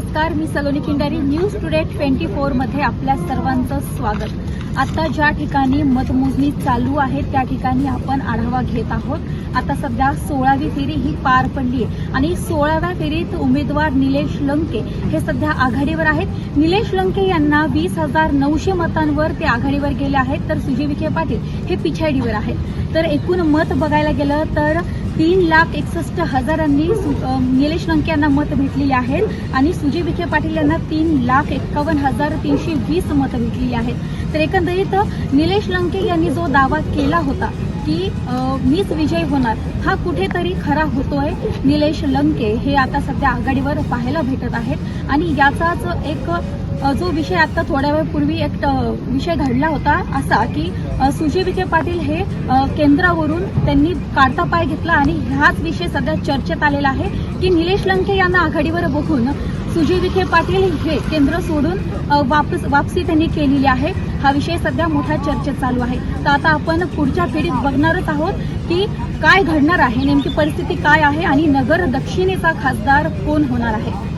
नमस्कार मी Saloni Kindari news today twenty मध्ये आपल्या सर्वांचं स्वागत. आता ज्या ठिकाणी मतमोजणी चालू आहे त्या ठिकाणी आपण आढावा घेत आहोत. आता सध्या सोळावी फेरी ही पार पडली आहे आणि सोळाव्या फेरीत उमेदवार निलेश लंके हे सध्या आघाडीवर आहेत. निलेश लंके यांना वीस हजार नऊशे मतांवर ते आघाडीवर गेले आहेत. तर सुजय विखे पाटील हे पिछाडीवर आहेत. तर एकूण मत बघायला गेलं तर तीन लाख एकसष्ट हजारांनी सु- निलेश लंके यांना मत भेटलेली आहेत आणि सुजय विखे पाटील यांना तीन लाख एक्कावन्न हजार तीनशे वीस मतं भेटलेली आहेत. तर एकंदरीत निलेश लंके यांनी जो दावा केला होता की मीच विजय होणार हा कुठेतरी खरा होतोय. निलेश लंके हे आता सध्या आघाडीवर पाहायला भेटत आहेत आणि याचाच एक जो विषय आता थोड्या वेळपूर्वी एक विषय घडला होता असा की सुजय विखे पाटील हे केंद्रावरून त्यांनी काढता पाय घेतला आणि हाच विषय सध्या चर्चेत आलेला आहे की निलेश लंके यांना आघाडीवर बघून सुजय विखे पाटील हे केंद्र सोडून वापस वापसी त्यांनी केलेली आहे. हा विषय सध्या मोठ्या चर्चेत चालू आहे. तर आता आपण पुढच्या पिढीत बघणारच आहोत की काय घडणार आहे नेमकी परिस्थिती काय आहे आणि नगर दक्षिणेचा खासदार कोण होणार आहे?